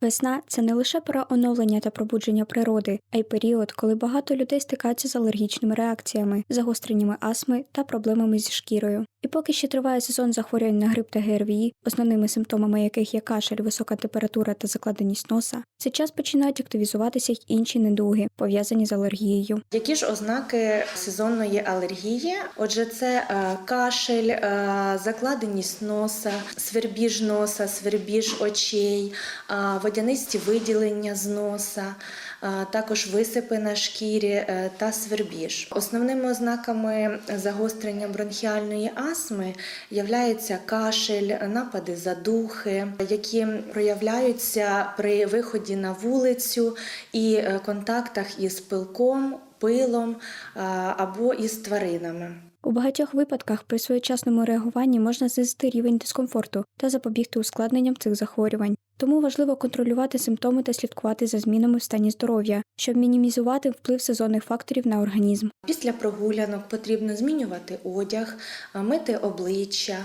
Весна це не лише пора оновлення та пробудження природи, а й період, коли багато людей стикаються з алергічними реакціями, загостреннями астми та проблемами зі шкірою. І поки ще триває сезон захворювань на грип та ГРВІ, основними симптомами яких є кашель, висока температура та закладеність носа, в цей час починають активізуватися й інші недуги, пов'язані з алергією. Які ж ознаки сезонної алергії? Отже, це е, кашель, е, закладеність носа, свербіж носа, свербіж очей, е, водянисті виділення з носа, також висипи на шкірі та свербіж. Основними ознаками загострення бронхіальної астми являється кашель, напади задухи, які проявляються при виході на вулицю і е, контактах із пилком, пилом е, або із тваринами. У багатьох випадках при своєчасному реагуванні можна знизити рівень дискомфорту та запобігти ускладненням цих захворювань. Тому важливо контролювати симптоми та слідкувати за змінами в стані здоров'я, щоб мінімізувати вплив сезонних факторів на організм. Після прогулянок потрібно змінювати одяг, мити обличчя,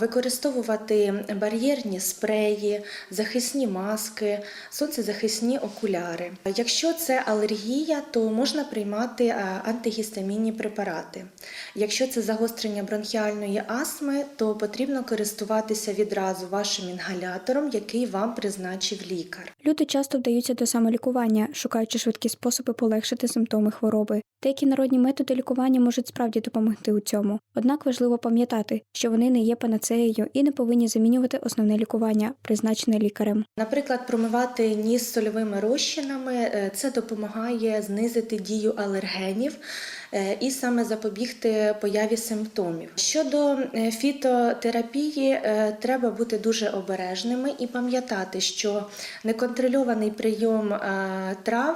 використовувати бар'єрні спреї, захисні маски, сонцезахисні окуляри. Якщо це алергія, то можна приймати антигістамінні препарати. Якщо це загострення бронхіальної астми, то потрібно користуватися відразу вашим інгалятором, який вам призначив лікар. Люди часто вдаються до самолікування, шукаючи швидкі способи полегшити симптоми хвороби. Деякі народні методи лікування можуть справді допомогти у цьому. Однак важливо пам'ятати, що вони не є панацеєю і не повинні замінювати основне лікування, призначене лікарем. Наприклад, промивати ніс сольовими розчинами е, це допомагає знизити дію алергенів е, і саме запобігти появі симптомів. Щодо е, фітотерапії, треба бути дуже обережними і пам'ятати, що неконтрольований прийом трав.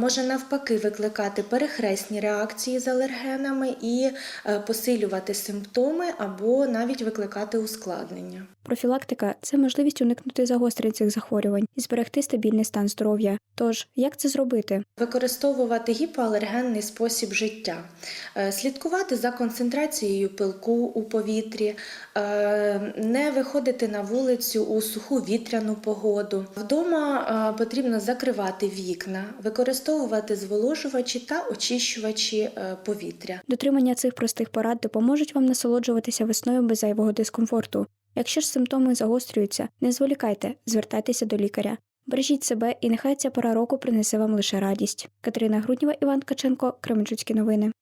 Може навпаки викликати перехресні реакції з алергенами і е, посилювати симптоми або навіть викликати ускладнення. Профілактика це можливість уникнути загострень цих захворювань і зберегти стабільний стан здоров'я. Тож, як це зробити? Використовувати гіпоалергенний спосіб життя, Е, слідкувати за концентрацією пилку у повітрі, е, не виходити на вулицю у суху вітряну погоду. Вдома е, потрібно закривати вікна, використовувати зволожувачі та очищувачі е, повітря. Дотримання цих простих порад допоможуть вам насолоджуватися весною без зайвого дискомфорту. Якщо ж симптоми загострюються, не зволікайте, звертайтеся до лікаря. Бережіть себе, і нехай ця пора року принесе вам лише радість. Катерина Грудніва, Іван Ткаченко, Кременчуцькі новини.